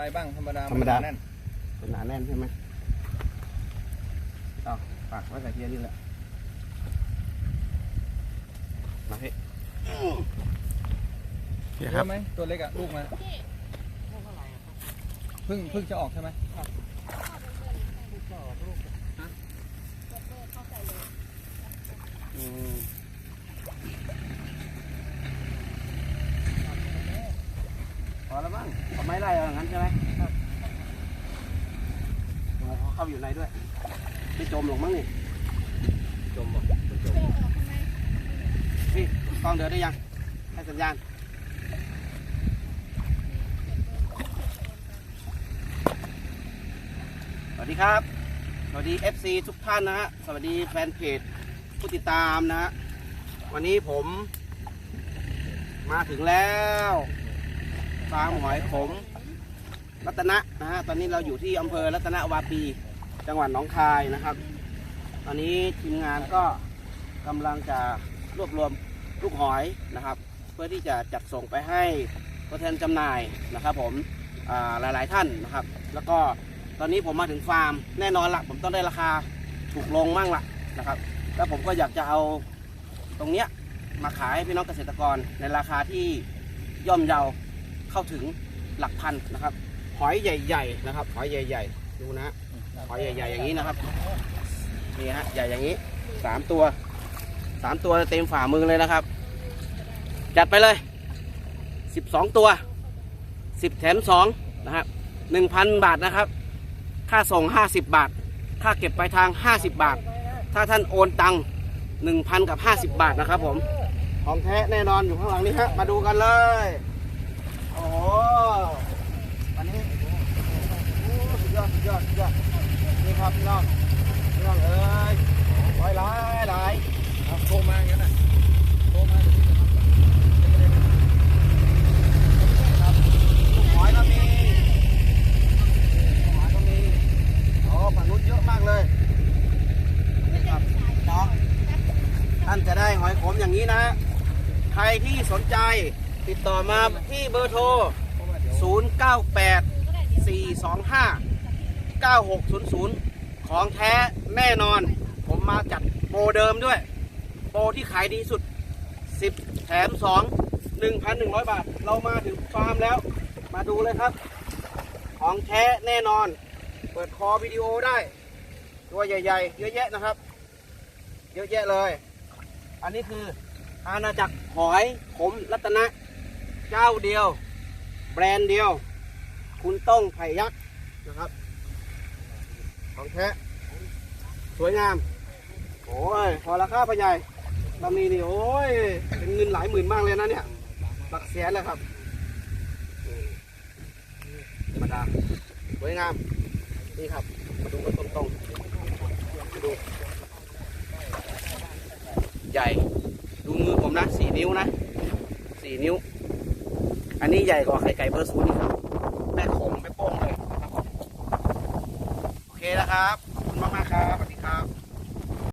ตายบ้างธรรมดาธรรมดาแน่นเป็นหนาแน่นใช่ไหมเอาปากไว้ใส่เทียนนี่แหละมาพี่เฮียเยครับอะไหมตัวเล็กอะลูกมาเพิ่งเพิ่งจะออกใช่ไหมอืม พอแล้วบ้างเอาไม้ไล่เอาอย่างนั้นใช่ไหมครับโอ้โหเขาเข้าอยู่ในด้วย ไม่จมหรอกมั้งนี่ จมบ่จมพี่กล้องเดือดได้ยัง ให้สัญญาณสวัสดีครับ สวัสดี FC ทุกท่านนะฮะ สวัสดีแฟนเพจผู้ติดตามนะฮะ วันนี้ผมมาถึงแล้ว ฟาร์มหอยขมรัตนะนะฮะตอนนี้เราอยู่ที่อำเภอรัตนวาปี จังหวัดหนองคายนะครับ ตอนนี้ทีมงานก็กำลังจะรวบรวมลูกหอยนะครับ เพื่อที่จะจัดส่งไปให้ตัวแทนจำหน่ายนะครับ ผมอ่าหลายๆท่านนะครับ แล้วก็ตอนนี้ผมมาถึงฟาร์มแน่นอนละผมต้องได้ราคาถูกลงมั่งละนะครับ แล้วผมก็อยากจะเอาตรงเนี้ยมาขายให้พี่น้องเกษตรกรในราคาที่ย่อมเยา เข้าถึงหลักพันนะครับ หอยใหญ่ๆนะครับ หอยใหญ่ๆดูนะ หอยใหญ่ๆอย่างนี้นะครับนี่ฮะใหญ่อย่างนี้สามตัวสามตัวเต็มฝ่ามือเลยนะครับ จัดไปเลยสิบสองตัวสิบแถมสองนะครับหนึ่งพันบาทนะครับ ค่าส่งห้าสิบบาท ค่าเก็บปลายทางห้าสิบบาท ถ้าท่านโอนตังหนึ่งพันกับห้าสิบบาทนะครับผมของแท้แน่นอนอยู่ข้างหลังนี้ฮะมาดูกันเลย อ้โหอันนี้โอ้สุดยอดสุดยอดสุดยอดนี่ครับพี่น้องพี่น้องเอ้ยหอยหลายหลายเอาโทรมาอย่างนั้นน่ะโทรมานี่ครับลูกหอยก็มีลูกหอยก็มีโอ้ฝั่งนู้นเยอะมากเลยนี่ครับน้องท่านจะได้หอยขมอย่างนี้นะ ใครที่สนใจ ติดต่อมาที่เบอร์โทร 098 425 9600 ของแท้แน่นอน ผมมาจัดโปรเดิมด้วย โปรที่ขายดีสุด 10 แถม 2 1,100 บาท เรามาถึงฟาร์มแล้ว มาดูเลยครับ ของแท้แน่นอน เปิดคอวิดีโอได้ ตัวใหญ่ ๆ เยอะแยะนะครับ เยอะแยะเลย อันนี้คืออาณาจักรหอยขมรัตนะ เจ้าเดียว แบรนด์เดียว คุณต้องไผ่ยักษ์นะครับ ของแท้ สวยงาม โอ้ย พอราคาพอใหญ่ลำนี้นี่ โอ้ย เป็นเงินหลายหมื่นมากเลยนะเนี่ย หลักแสนเลยครับธรรมดา สวยงาม นี่ครับ มาดูกันตรงๆดูใหญ่ ดูมือผมนะสี่นิ้วนะสี่นิ้ว อันนี้ใหญ่กว่าไข่ไก่เบอร์ศูนย์นี่ครับแม่ขมไม่โป้งเลยนะครับโอเคนะครับ